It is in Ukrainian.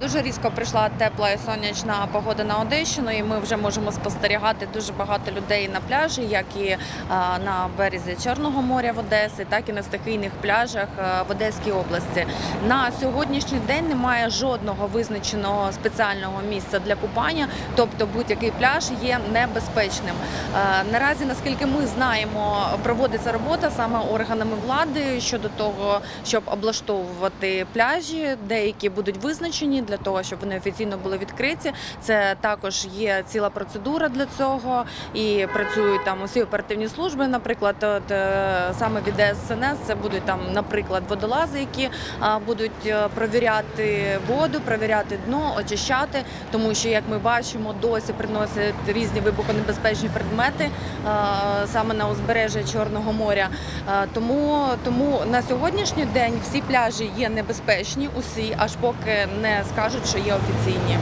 Дуже різко прийшла тепла і сонячна погода на Одещину, і ми вже можемо спостерігати дуже багато людей на пляжі, як і на березі Чорного моря в Одесі, так і на стихійних пляжах в Одеській області. На сьогоднішній день немає жодного визначеного спеціального місця для купання, тобто будь-який пляж є небезпечним. Е, Наразі, наскільки ми знаємо, проводиться робота саме органами влади щодо того, щоб облаштовувати пляжі. Деякі будуть визначені для того, щоб вони офіційно були відкриті. Це також є ціла процедура для цього, і працюють там усі оперативні служби. Наприклад, от, е, саме від ДСНС це будуть там, наприклад, водолази, які будуть е, провіряти воду, провіряти дно, очищати, тому що, як ми бачимо, досі приносять різні вибухонебезпечні предмети саме на узбережжя Чорного моря. Тому, тому на сьогоднішній день всі пляжі є небезпечні, усі, аж поки не скажуть, що є офіційні.